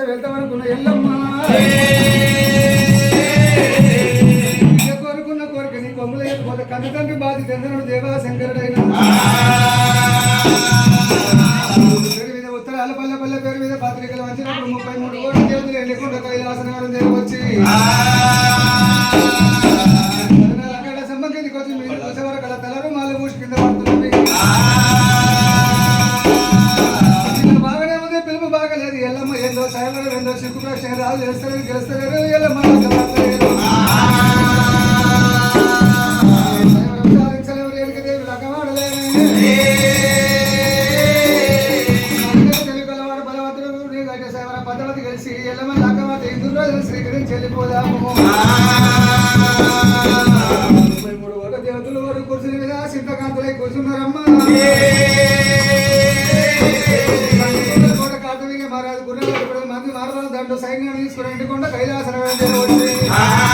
వెళ్తా వరకు ఎల్లమ్మ పట్టించుకోక లేదు ఎల్లమ్మ ఏందో సాయిబాబు ఏందో సిక్కుగా రాజు చేస్తారు గెలుస్తారు ఎల్లమ్మ దేవతలు వారు కూర్చుని కదా సిద్ధకాంతులై కూర్చున్నారమ్మా. సైన్యాన్ని తీసుకుని ఎండుకుండా కైలాసనం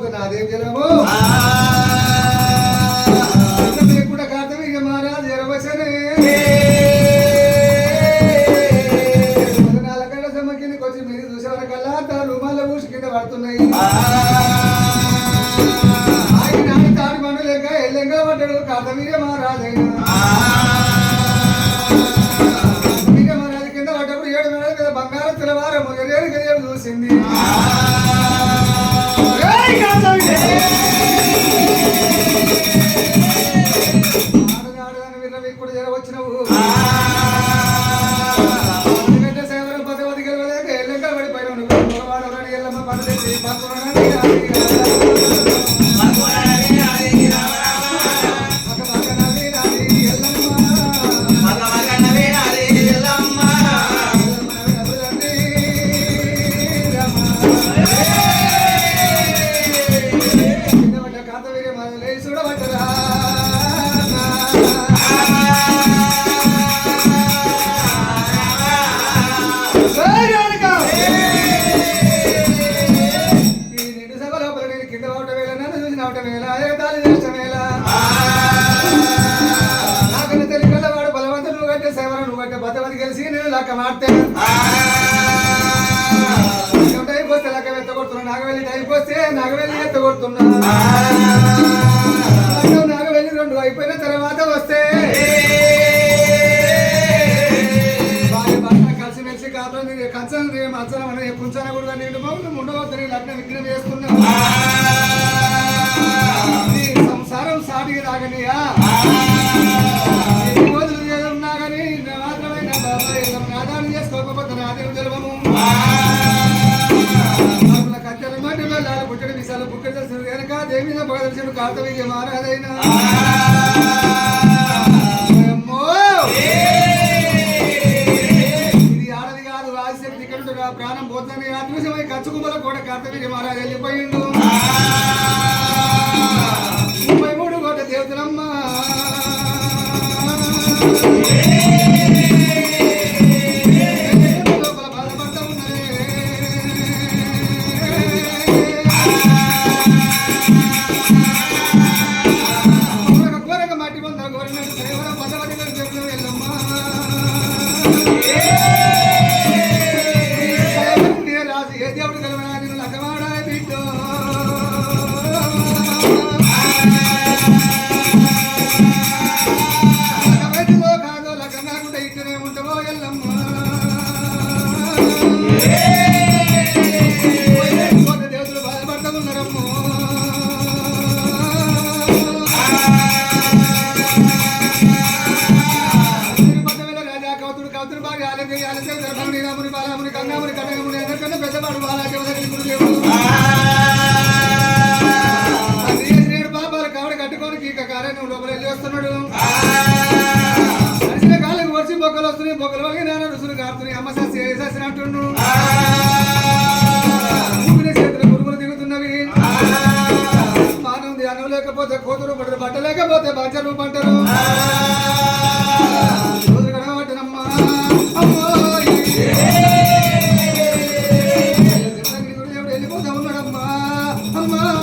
పోతున్నా అదేం జనము? లెక్క మాడితే అయిపోతే లెక్క ఎత్తగొడుతున్నా నాగవెల్లి అయిపోతే నాగవెల్లి ఎత్తగొడుతున్నా నాగవెల్లి రెండు అయిపోయిన తర్వాత వస్తే. కంచన మంచన మన కుంచన కూడా నేను బాబు ఉండవద్దు నేను లగ్న విఘ్నం చేస్తున్నా సంసారం సాటిగా తాగనియా? పాదాలు బుక్క చేసిన వెనక దేవి నా పాదర్శుడు కాతవికి మారాదైనా ప్రాణం పోతుంది ఆత్మశమై కచ్చుకుమల కోట కార్తవీర్య మహారాజు వెళ్ళిపోయిండు. ముప్పై మూడు కోట దేవతలమ్మ.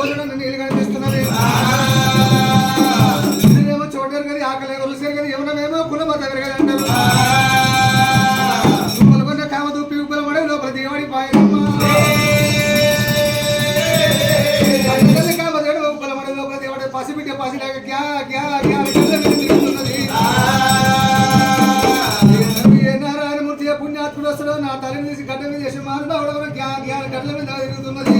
ఉప్పుల నీళ్ళు కనిపిస్తున్నది. ఏమో చూడరు కదా ఆకలి రుసే కదా ఎవరమేమో కులమ దగ్గర అంటారు లోపల దిగబడి పాయనమ్మ కళ్ళ ఉప్పుల మడ లోపల దిగబడి పసిబిడ్డ పసిలాగ గ్యా గ్యా గ్యా పుణ్యాత్ముడు నా తల్లిని తీసి గడ్డ మీద చేసి మానవుడు కూడా గ్యా గ్యా గడ్డల మీద తిరుగుతున్నది.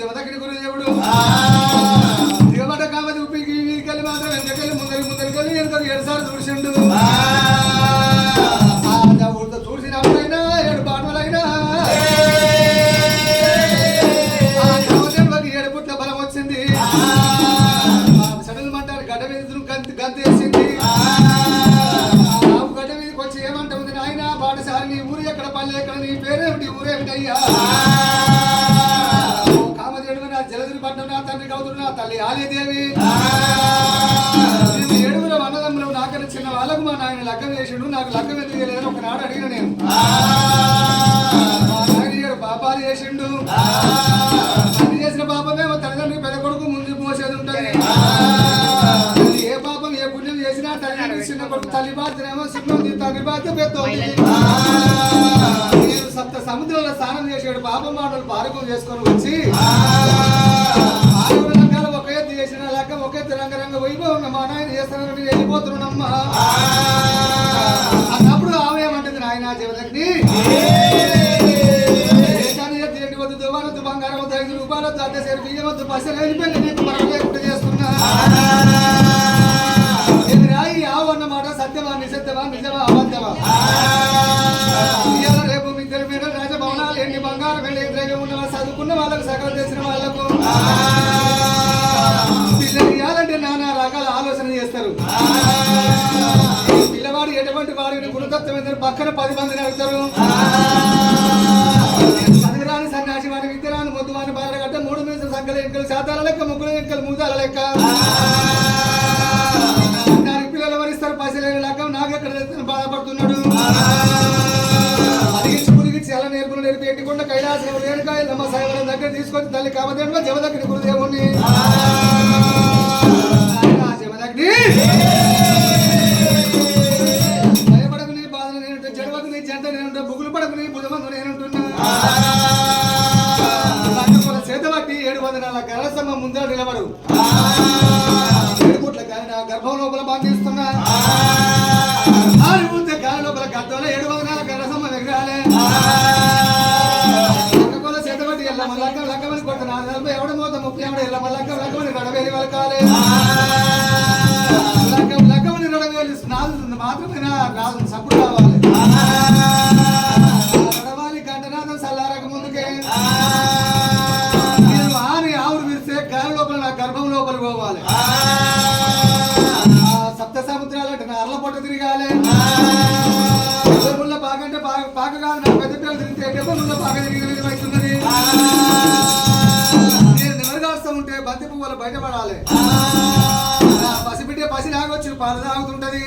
జమదగిరి గురుదేవుడు దిగబడ్డ కామది ఉప్పికి వీరికెళ్ళి మాత్రం వెనకెళ్ళి ముందరి ముందరికెళ్ళి వెనక ఏడు సార్లు చూసిండు. చూసినప్పుడైనా ఏడు పాటలైనా ఏడు పుట్ల బలం వచ్చింది? గడ్డ మీద గంతు వేసింది. గడ్డ మీదకి వచ్చి ఏమంటుంది నాయన? బాటసారి నీ ఊరు ఎక్కడ పల్లె ఎక్కడ నీ పేరేమిటి? ఊరేమిటి తండ్రి కవుతుడు నా తల్లి ఆలేదేవి మేము ఏడుగురు అన్నదమ్ములు నాకన్నా చిన్న వాళ్ళకు మా నాయన లగ్గం చేసిండు నాకు లగ్గం ఎందుకు చేయలేదని ఒకనాడు అడిగిన నేను. మా నాయన ఏడు పాపాలు చేసిండు. అది చేసిన పాపమేమో తల్లిదండ్రులు పెద్ద కొడుకు ముందు మోసేది ఉంటది. ఏ పాపం ఏ పుణ్యం చేసినా తల్లి చిన్న కొడుకు తల్లి బాధ్యనేమో సింహం తండ్రి బాధ్య పెద్ద నేను సప్త సముద్రంలో స్నానం చేసాడు పాపం మాటలు పారకం చేసుకొని వచ్చి వెళ్ళిపోతున్నానమ్మా అన్నప్పుడు ఆమె ఏమంటుంది నాయన జీవదగ్ని. వద్దు బంగారం వద్దు ఐదు రూపాయలొద్దు అడ్డ సేరు బియ్యం వద్దు పైసలు వెళ్ళిపోయింది నీకు మనం లేకుండా చేస్తున్నా ఆవు అన్నమాట సత్యమా నిసత్యమా నిజమా అబద్ధమా? రాజభవనాలు ఎన్ని బంగారం వెళ్ళి ద్రవ్యం ఉన్న చదువుకున్న వాళ్ళకు సకలం చేసిన వాళ్ళకు? గుణతత్వం పక్కన పది మందిని అడుగుతారు చదివిరాని సన్యాసి వారి విద్యరాని మొద్దు వాని బాధ కట్ట మూడు మీద సంకల ఎంకలు శాతాల లెక్క ముగ్గురు ఎంకలు మూతాల లెక్క. దానికి పిల్లలు వరిస్తారు పసిలేని లెక్క నాకెక్కడ బాధపడుతున్నాడు. అడిగించి నేర్పులు నేర్పి ఎట్టుకుండా కైలాసం రేణుకాయ నమ్మ సాయవరం దగ్గర తీసుకొని తల్లి కామదేవుడు దగ్గర గురుదేవుణ్ణి. ఎవడ ఎల్లమ్మ లక్క లక్కమని నడవేలి వలకాలే లక్కం లక్కమని నడవేలి నాదు మాత్రమే నా రాదు సప్పుడు కావాలి. నడవాలి గంటనాథం సల్లారక ముందుకే. నేను ఆని ఆవురు విరిస్తే గాలి లోపల నా గర్భం లోపల పోవాలి. ఆ. సప్త సముద్రాలు అంటే నా అర్ల పొట్ట తిరగాలి. కాదు నా పెద్ద పిల్లలు తిరిగితే డెబ్బై ముందు బాగా తిరిగిన విధమవుతున్నది నేను నెమరు కాస్తా ఉంటే బంతి పువ్వులు బయటపడాలి. పసిబిడ్డ పసి లాగొచ్చి పాలు తాగుతుంటది.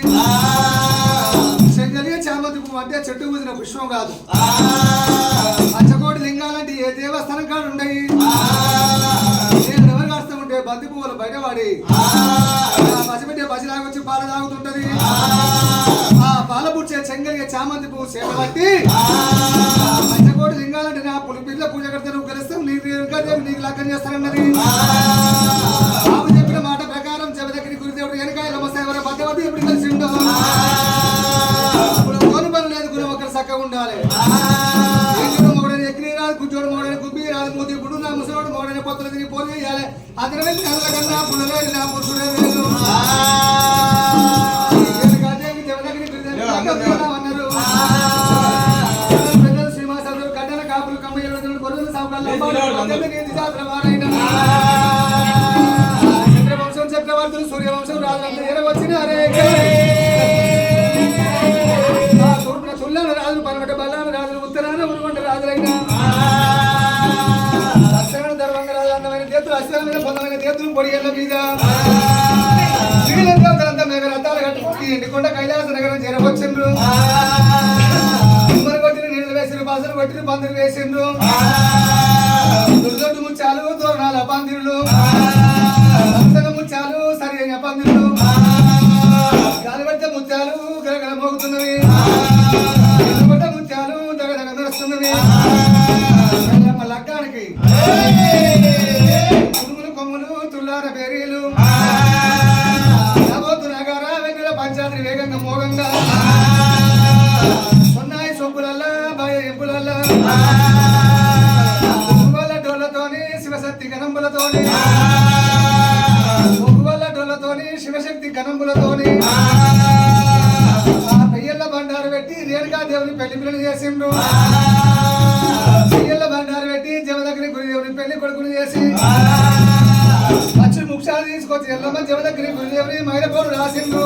చామంతి పువ్వు అంటే చెట్టు పూసిన పుష్పం కాదు. పంచకోటి లింగాలంటే ఏ దేవస్థానం కాడు ఉండయి? నేను ఎవరు కాస్తా ఉంటే బంతి పువ్వులు బయటపడి? పసిబిడ్డ పసి లాగొచ్చి పాలు తాగుతుంటది. ఆ. పాల పుచ్చే చెంగలిగే చామంతి పువ్వు చేపబట్టి పంచకోటి లింగాలంటే నా పులిపిల్ల పూజ కడితే నువ్వు నీకు చేస్తానన్నది. బాబు చెప్పిన మాట ప్రకారం చెవ దగ్గర గురుదేవుడు వెనకాయలు వస్తే ఎవరో మధ్యవర్తి ఎప్పుడు కలిసిండో. ఇప్పుడు కోని పని లేదు గురు ఒకరు చక్కగా ఉండాలి. మొగడని ఎక్కిరి రాదు కూర్చోడు మొగడని గుబ్బి రాదు మూతి ఇప్పుడు నా ముసలోడు మొగడని పొత్తులు తిరిగి పోరు చేయాలి. అతని వెళ్ళి కన్నా పుల్లలేదు నా పురుషుడే లేదు చంద్రవంశం చక్రవర్తులు సూర్యవంశం రాజులందరూ వచ్చిన తూర్పున తుల్లాన రాజులు పనమట బల్లాన రాజులు ఉత్తరాన ఉరుగొండ రాజులైన అష్టమైన దర్వంగ రాజు అందమైన దేతులు అశ్వమైన పొందమైన దేతులు మీద శ్రీలంకంతా మేఘ రథాలు కట్టుకుని ఎండికొండ కైలాస నగరం చేరవచ్చిండ్రు కొట్టిన నీళ్ళు వేసిండ్రు బసలు కొట్టిన పందిరు వేసిండ్రు పిల్లలు చేసిండ్రు. పెయ్యల్ల బండారు పెట్టి జమదగ్ని గురి దేవుని పెళ్ళి కొడుకుని చేసి పచ్చి ముక్షాలు తీసుకొచ్చి ఎల్లమ్మ జమదగ్ని గురి దేవుని మైలపోరు రాసిండ్రు.